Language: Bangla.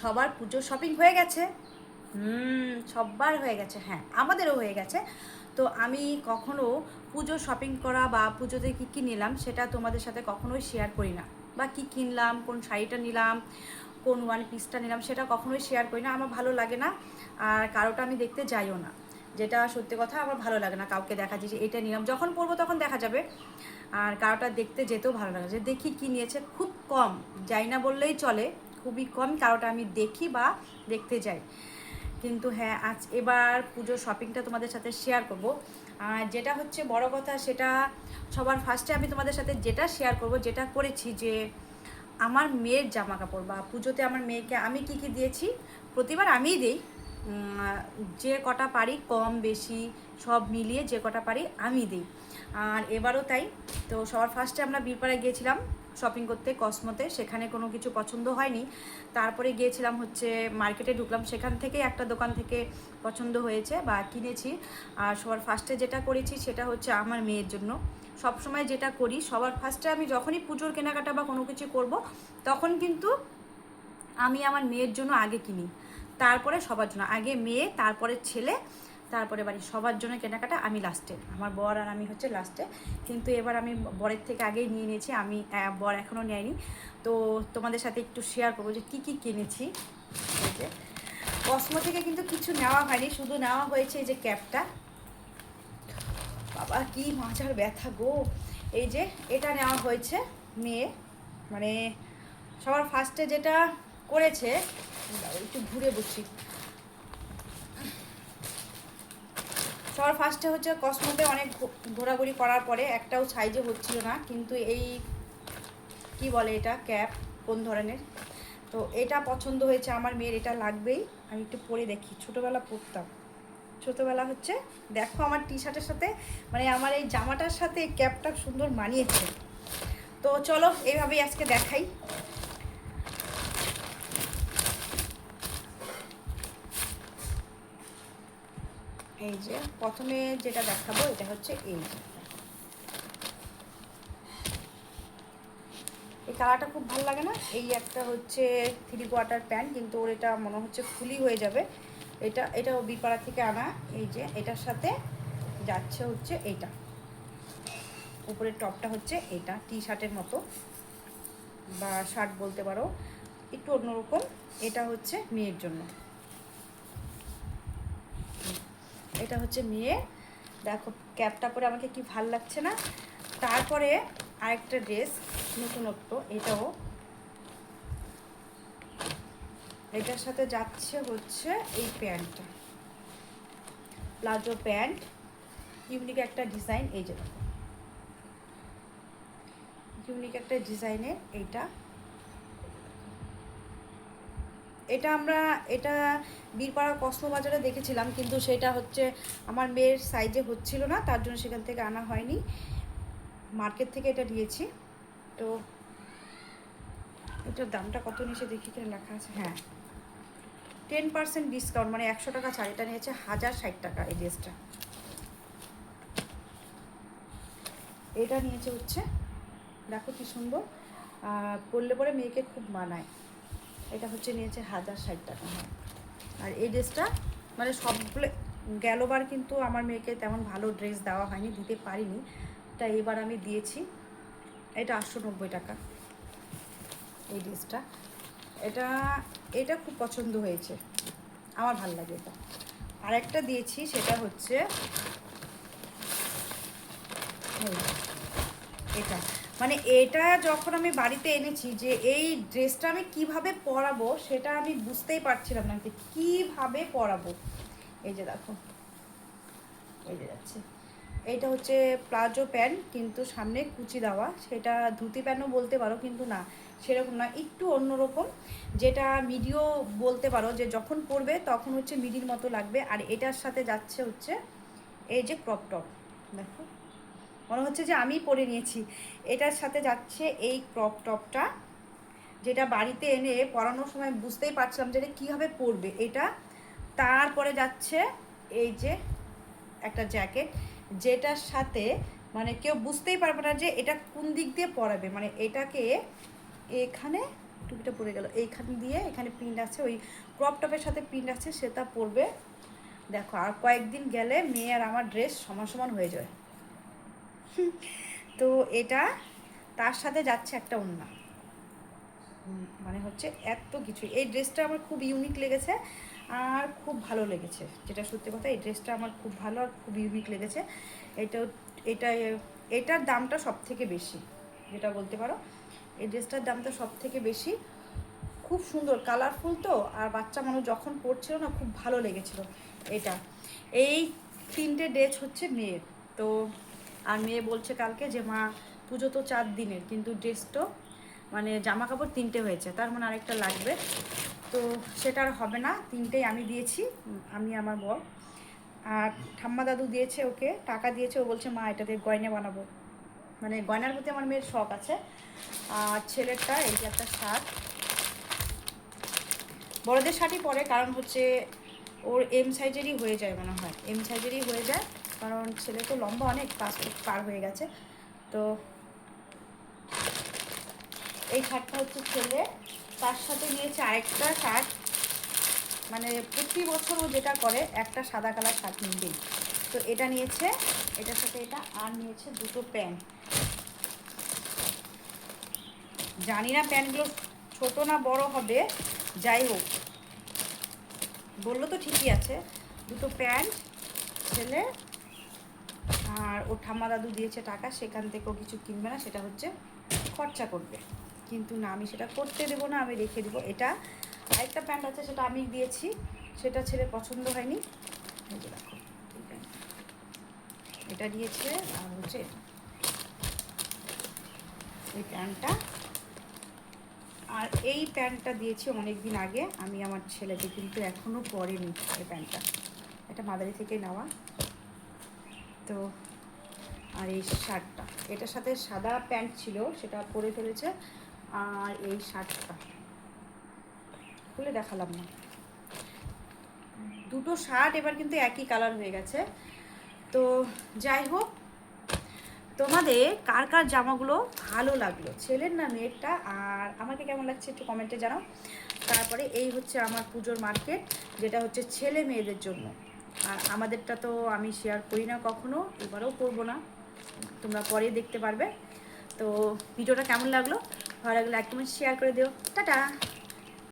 সবার পুজো শপিং হয়ে গেছে। হুম সবার হয়ে গেছে হ্যাঁ আমাদেরও হয়ে গেছে। তো আমি কখনো পুজো শপিং করা বা পুজোতে কী কী নিলাম সেটা তোমাদের সাথে কখনোই শেয়ার করি না। বা কি কিনলাম, কোন শাড়িটা নিলাম, কোন ওয়ান পিসটা নিলাম সেটা কখনোই শেয়ার করি না, আমার ভালো লাগে না। আর কারোটা আমি দেখতে যাইও না। যেটা সত্যি কথা আমার ভালো লাগে না কাউকে দেখা যায় যে এটা নিলাম, যখন পরবো তখন দেখা যাবে। আর কারোটা দেখতে যেতেও ভালো লাগে যে দেখি কি নিয়েছে, খুব কম, যাই না বললেই চলে। খুবই কম, কারোটা আমি দেখি বা দেখতে যাই। কিন্তু হ্যাঁ আজ এবার পুজো শপিংটা তোমাদের সাথে শেয়ার করব। যেটা হচ্ছে বড় কথা, সেটা সবার ফার্স্টে আমি তোমাদের সাথে যেটা শেয়ার করব, যেটা করেছি যে আমার মেয়ের জামা কাপড় বা পুজোতে আমার মেয়েকে আমি কি কি দিয়েছি, প্রতিবার আমিই দিই। যে কটা পারি কম, বেশি, সব মিলিয়ে যে কটা পারি আমি দিই। আর এবারও তাই। তো সবার ফার্স্টে আমরা বীরপাড়ায় গিয়েছিলাম। শপিং করতে কসমোতে সেখানে কোনো কিছু পছন্দ হয়নি। তারপরে গিয়েছিলাম হচ্ছে মার্কেটে ঢুকলাম, সেখান থেকে একটা দোকান থেকে পছন্দ হয়েছে বা কিনেছি। আর সবার ফার্স্টে যেটা করেছি সেটা হচ্ছে আমার মেয়ের জন্য। সব সময় যেটা করি, সবার ফার্স্টে আমি যখনই পুজোর কেনাকাটা বা কোনো কিছু করব, তখন কিন্তু আমি আমার মেয়ের জন্য আগে কিনি। তারপরে সবার জন্য। আগে মেয়ে, তারপরে ছেলে তারপরে বাড়ি সবার জন্য কেনাকাটা আমি লাস্টে আমার বর আর আমি হচ্ছে লাস্টে কিন্তু এবার আমি বরের থেকে আগেই নিয়ে নিয়েছি। আমি বর এখনও নেয়নি। তো তোমাদের সাথে একটু শেয়ার করব যে কী কী কিনেছি। কসমো থেকে কিন্তু কিছু নেওয়া হয়নি। শুধু নেওয়া হয়েছে এই যে ক্যাপটা বাবা, কি মাজার ব্যথা গো। এই যে, এটা নেওয়া হয়েছে মেয়ে। মানে সবার ফার্স্টে যেটা করেছে, একটু ঘুরে বসি। সবার ফার্স্টে হচ্ছে কসমোতে অনেক ঘোরাঘুরি করার পরে একটাও সাইজে হচ্ছিল না, কিন্তু এই কি বলে এটা ক্যাপ কোন ধরনের? তো এটা পছন্দ হয়েছে আমার মেয়ের, এটা লাগবেই। আমি একটু পরে দেখি, ছোটোবেলা পরতাম ছোটোবেলা হচ্ছে, দেখো আমার টি শার্টের সাথে মানে আমার এই জামাটার সাথে ক্যাপটা সুন্দর মানিয়েছে। তো চলো, এইভাবেই আজকে দেখাই। এই যে, প্রথমে যেটা দেখাবো, এটা হচ্ছে এই এই কালারটা খুব ভালো লাগে না? এই একটা হচ্ছে থ্রি কোয়ার্টার প্যান্ট কিন্তু ওর এটা মনে হচ্ছে ফুলি হয়ে যাবে। এটা এটা বিপাড়া থেকে আনা, এই যে, এটার সাথে যাচ্ছে হচ্ছে এইটা উপরের টপটা হচ্ছে এটা টি শার্টের মতো। বা শার্ট বলতে পারো, একটু অন্যরকম। এটা হচ্ছে মেয়ের জন্য। এটা হচ্ছে মেয়ে। দেখো, ক্যাপটা পরে আমাকে কি ভালো লাগছে না? তারপরে আরেকটা ড্রেস, নতুনত্ব, এটাও। এটার সাথে যাচ্ছে হচ্ছে এই প্যান্টটা। প্লাজো প্যান্ট, ইউনিক একটা ডিজাইন, এই যে ইউনিক একটা ডিজাইনের এইটা। এটা আমরা, এটা বীরপাড়া বাজারে দেখেছিলাম, কিন্তু সেটা হচ্ছে আমার মেয়ের সাইজে হচ্ছিল না, তার জন্য সেখান থেকে আনা হয়নি। মার্কেট থেকে এটা নিয়েছি। তো এটার দামটা কত নিচে দেখি কেন লেখা আছে হ্যাঁ। টেন পার্সেন্ট ডিসকাউন্ট মানে একশো টাকা ছাড়, এটা নিয়েছে হাজার ষাট টাকা এই ড্রেসটা এটা নিয়েছে হচ্ছে, দেখো কি সুন্দর পরলে পরে মেয়েকে খুব মানায়। এটা হচ্ছে নিয়েছে হাজার ষাট টাকা হ্যাঁ। আর এই ড্রেসটা মানে সবগুলো গেলোবার কিন্তু আমার মেয়েকে তেমন ভালো ড্রেস দেওয়া হয়নি, দিতে পারিনি। তা এবার আমি দিয়েছি, এটা আটশো নব্বই টাকা। এই ড্রেসটা, এটা এটা খুব পছন্দ হয়েছে। আমার ভালো লাগে এটা। আর একটা দিয়েছি, সেটা হচ্ছে এটা। মানে এটা যখন আমি বাড়িতে এনেছি যে এই ড্রেসটা আমি কীভাবে পরাবো, সেটা আমি বুঝতেই পারছিলাম না যে কীভাবে পরাবো। এই যে দেখো। এই যে যাচ্ছে। এইটা হচ্ছে প্লাজো প্যান্ট, কিন্তু সামনে কুচি দেওয়া। সেটা ধুতি প্যান্টও বলতে পারো, কিন্তু না, সেরকম না, একটু অন্যরকম। যেটা মিডিও বলতে পারো যে যখন পরবে তখন হচ্ছে মিডির মতো লাগবে। আর এটার সাথে যাচ্ছে হচ্ছে এই যে ক্রপ টপ। দেখো। মনে হচ্ছে যে আমি পরে নিয়েছি। এটার সাথে যাচ্ছে এই ক্রপ টপটা, যেটা বাড়িতে এনে পরানোর সময় বুঝতেই পারছিলাম যে এটা কীভাবে পরবে এটা। তারপরে যাচ্ছে এই যে একটা জ্যাকেট, যেটার সাথে মানে কেউ বুঝতেই পারবে না যে এটা কোন দিক দিয়ে পরাবে। মানে এটাকে এখানে, টুপিটা পরে গেল, এইখান দিয়ে এখানে প্রিন্ট আছে, ওই ক্রপ টপের সাথে প্রিন্ট আছে, সেটা পরবে। দেখো, আর কয়েকদিন গেলে মেয়ে আর আমার ড্রেস সমান সমান হয়ে যায় তো এটা তার সাথে যাচ্ছে একটা হুম, মানে হচ্ছে এত কিছু। এই ড্রেসটা আমার খুব ইউনিক লেগেছে আর খুব ভালো লেগেছে। যেটা সত্যি কথা এই ড্রেসটা আমার খুব ভালো আর খুব ইউনিক লেগেছে। এটা এটা এটার দামটা সব থেকে বেশি যেটা বলতে পারো। এই ড্রেসটার দামটা সব থেকে বেশি। খুব সুন্দর কালারফুল তো আর বাচ্চা মানুষ যখন পরছিল না খুব ভালো লেগেছিল। এটা এই তিনটে ড্রেস হচ্ছে মেয়ের। তো আর মেয়ে বলছে কালকে যে, মা, পুজো তো চার দিনের, কিন্তু ড্রেস তো মানে জামা কাপড় তিনটে হয়েছে, তার মানে আরেকটা লাগবে। তো সেটা আর হবে না, তিনটেই আমি দিয়েছি, আমি, আমার বর। আর ঠাম্মা দাদু দিয়েছে ওকে, টাকা দিয়েছে, ও বলছে, মা এটা দিয়ে গয়না বানাবো। মানে গয়নার প্রতি আমার মেয়ের শখ আছে। আর ছেলেরটা, এই যে একটা শার্ট। বড়দের শার্টই পরে, কারণ হচ্ছে ওর এম সাইজেরই হয়ে যায় মনে হয়। এম সাইজেরই হয়ে যায়, কারণ ছেলে তো লম্বা অনেক, পাঁচ পার হয়ে গেছে। তো এই শার্টটা হচ্ছে ছেলে। তার সাথে নিয়েছে আরেকটা শার্ট। মানে প্রতি বছর ও যেটা করে, একটা সাদা কালার শার্ট নিবেই তো এটা নিয়েছে, এটার সাথে এটা, আর নিয়েছে দুটো প্যান্ট। জানি না প্যান্টগুলো ছোটো না বড় হবে, যাই হোক। বলল তো ঠিকই আছে। দুটো প্যান্ট, ছেলে আর ও ঠাম্মা দাদু দিয়েছে টাকা, সেখান থেকেও কিছু কিনবে না, সেটা হচ্ছে খরচা করবে। কিন্তু না, আমি সেটা করতে দেবো না, আমি রেখে দেবো। এটা আরেকটা প্যান্ট আছে, সেটা আমি দিয়েছি, সেটা ছেলে পছন্দ হয়নি। এটা দিয়েছে, আর হচ্ছে এই প্যান্টটা আর এই প্যান্টটা দিয়েছি অনেক দিন আগে। আমি আমার ছেলেকে কিন্তু এখনও পরেনি এই প্যান্টটা। এটা মাদারি থেকে নেওয়া। তো, আর এই শার্টটা। এটার সাথে সাদা প্যান্ট ছিল, সেটা পরে ফেলেছে। আর এই শার্টটা। খুলে দেখালাম না। দুটো শার্ট এবার কিন্তু একই কালার হয়ে গেছে। তো, যাই হোক তোমাদের কার কার জামাগুলো ভালো লাগল? ছেলের না মেয়েরটা? আর আমাকে কেমন লাগছে একটু কমেন্টে জানাও। তারপরে এই হচ্ছে আমার পুজোর মার্কেট যেটা হচ্ছে ছেলে মেয়েদের জন্য। আর আমাদেরটা তো আমি শেয়ার করি না কখনো, এবারেও করব না। তোমরা পরে দেখতে পারবে। তো ভিডিওটা কেমন লাগল? ভালো লাগলে এক শেয়ার করে দিও। টাটা!